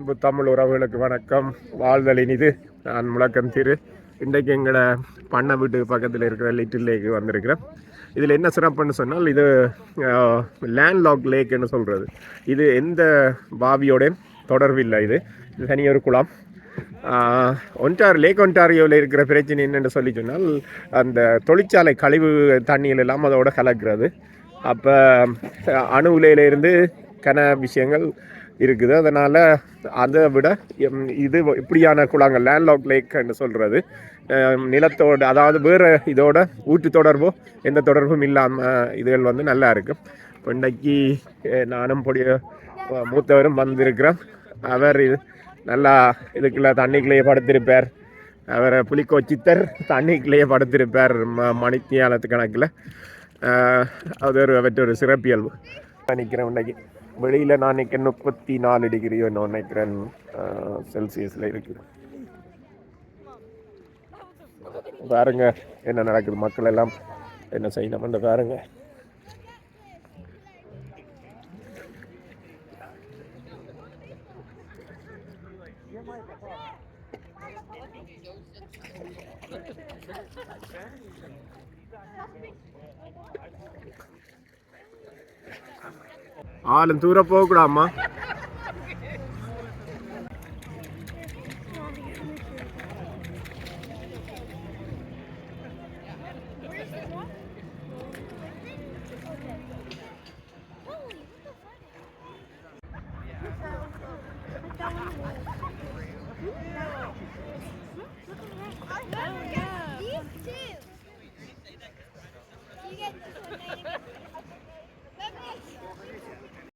அன்பு தமிழ் உறவுகளுக்கு வணக்கம். வாழ்தல் இனிது நான் முழக்கம் திரு. இன்றைக்கு எங்களோட பண்ணை வீட்டு பக்கத்தில் இருக்கிற லிட்டில் லேக்கு வந்திருக்கிறேன் இதில் என்ன சிறப்புன்னு சொன்னால் இது லேண்ட்லாக் லேக்குன்னு சொல்கிறது இது எந்த பாவியோடையும் தொடர்பு இல்லை இது. தனியொரு குளம். ஒன்டார் லேக் ஒன்டாரியோவில் இருக்கிற பிரச்சனை என்னென்னு சொல்லி சொன்னால் அந்த தொழிற்சாலை கழிவு தண்ணியில் எல்லாம் அதோட கலக்கிறது. அப்போ அணு உலையிலேருந்து கன விஷயங்கள் இருக்குது. அதனால் அதை விட எம், இது இப்படியான குளங்கள் லேண்ட்லாக் லேக்னு சொல்கிறது நிலத்தோட அதாவது வேறு இதோட ஊட்டு தொடர்போ எந்த தொடர்பும் இல்லாமல் இதுகள் வந்து நல்லா இருக்கும் இப்போ இன்றைக்கி நானும் பொடிய மூத்தவரும் வந்திருக்கிறோம். அவர் இது நல்லா இதுக்குள்ள தண்ணிக்குள்ளேயே படுத்திருப்பார். அவர் புலிக்கோ சித்தர் தண்ணிக்குள்ளேயே படுத்திருப்பார் ம மணித்தியாலத்து கணக்கில். அது ஒரு அவற்ற ஒரு சிறப்பியல்பு. நிற்கிறேன் இன்றைக்கி. வெளியில் நான் நினைக்கிறேன் முப்பத்தி நாலு டிகிரியோ நான் நினைக்கிறேன் செல்சியஸில் இருக்குது. பாருங்க என்ன நடக்குது? மக்கள் எல்லாம் என்ன செய்யணும்னு பாருங்க. ஆளும் தூர போகக்கூடாமா These two.